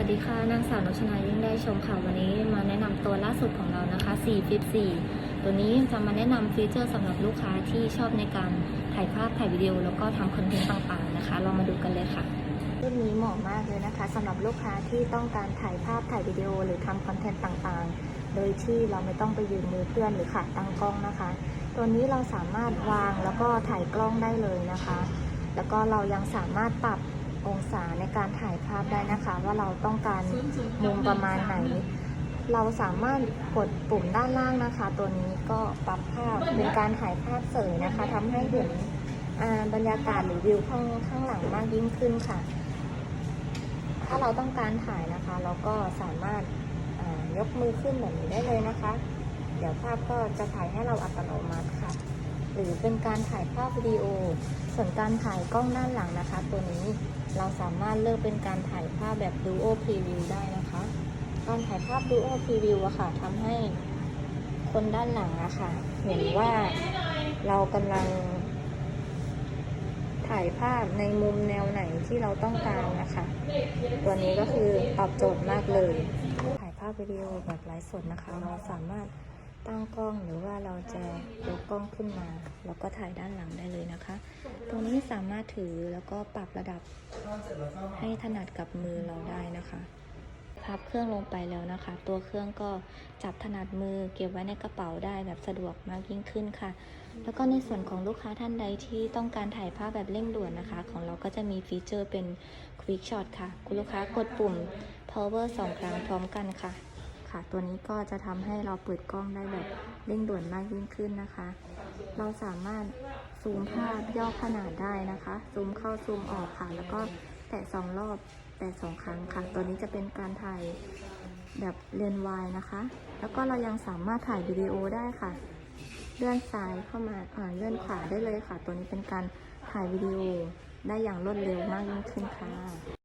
วัสดีค่ะ นางสาวนชนายิ่งได้ชมค่ะวันนี้มาแนะนำตัวล่าสุดของเรานะคะ4 Flip 4ตัวนี้จะมาแนะนำฟีเจอร์สำหรับลูกค้าที่ชอบในการถ่ายภาพถ่ายวิดีโอแล้วก็ทำคอนเทนต์ต่างๆนะคะ เรามาดูกันเลยค่ะรุ่นนี้เหมาะมากเลยนะคะสำหรับลูกค้าที่ต้องการถ่ายภาพถ่ายวิดีโอหรือทำคอนเทนต์ต่างๆ โดยที่เราไม่ต้องไปยืมมือเพื่อนหรือขาดตั้งกล้องนะคะ ตัวนี้เราสามารถวางแล้วก็ถ่ายกล้องได้เลยนะคะ แล้วก็เรายังสามารถปรับ องศาในการถ่ายภาพได้นะคะ ว่าเราต้องการมุมประมาณไหน เราสามารถกดปุ่มด้านล่างนะคะ ตัวนี้ก็ปรับภาพเป็นการถ่ายภาพเสยนะคะทำให้เห็นบรรยากาศหรือวิวข้างข้างหลังมากยิ่งขึ้นค่ะ ถ้าเราต้องการถ่ายนะคะ เราก็สามารถยกมือขึ้นแบบนี้ได้เลยนะคะ เดี๋ยวภาพก็จะถ่ายให้เราอัตโนมัติค่ะ หรือเป็นการถ่ายภาพวิดีโอ ส่วนการถ่ายกล้องด้านหลังนะคะ ตัวนี้เราสามารถเลือกเป็นการถ่ายภาพแบบ Duo Preview ได้นะคะ การถ่ายภาพ Duo Preview อะค่ะทำให้คนด้านหลังอะค่ะเห็นว่าเรากำลัง ถ่ายภาพในมุมแนวไหนที่เราต้องการนะคะ ตัวนี้ก็คือตอบโจทย์มากเลย ถ่ายภาพวิดีโอแบบไลฟ์สดนะคะ เราสามารถตั้งกล้องหรือว่าเราจะยกกล้องขึ้นมา แล้วก็ถ่ายด้านหลังได้เลยนะคะ สามารถถือแล้วก็ปรับระดับให้ถนัดกับมือเราได้นะคะ พับเครื่องลงไปแล้วนะคะ ตัวเครื่องก็จับถนัดมือเก็บไว้ในกระเป๋าได้แบบสะดวกมากยิ่งขึ้นค่ะ แล้วก็ในส่วนของลูกค้าท่านใดที่ต้องการถ่ายภาพแบบเร่งด่วนนะคะ ของเราก็จะมีฟีเจอร์เป็น Quick Shot ค่ะ คุณลูกค้ากดปุ่ม power 2 ครั้งพร้อมกันค่ะ ค่ะ ตัวนี้ก็จะทำให้เราเปิดกล้องได้แบบเร่งด่วนมากยิ่งขึ้นนะคะ เราสามารถซูมภาพย่อขนาดได้นะคะ ซูมเข้าซูมออกค่ะ แล้วก็แตะสองรอบแตะสองครั้งค่ะ ตัวนี้จะเป็นการถ่ายแบบเลนวายนะคะ แล้วก็เรายังสามารถถ่ายวิดีโอได้ค่ะ เลื่อนซ้ายเข้ามาอ่าเลื่อนขวาได้เลยค่ะ ตัวนี้เป็นการถ่ายวิดีโอได้อย่างรวดเร็วมากยิ่งขึ้นค่ะ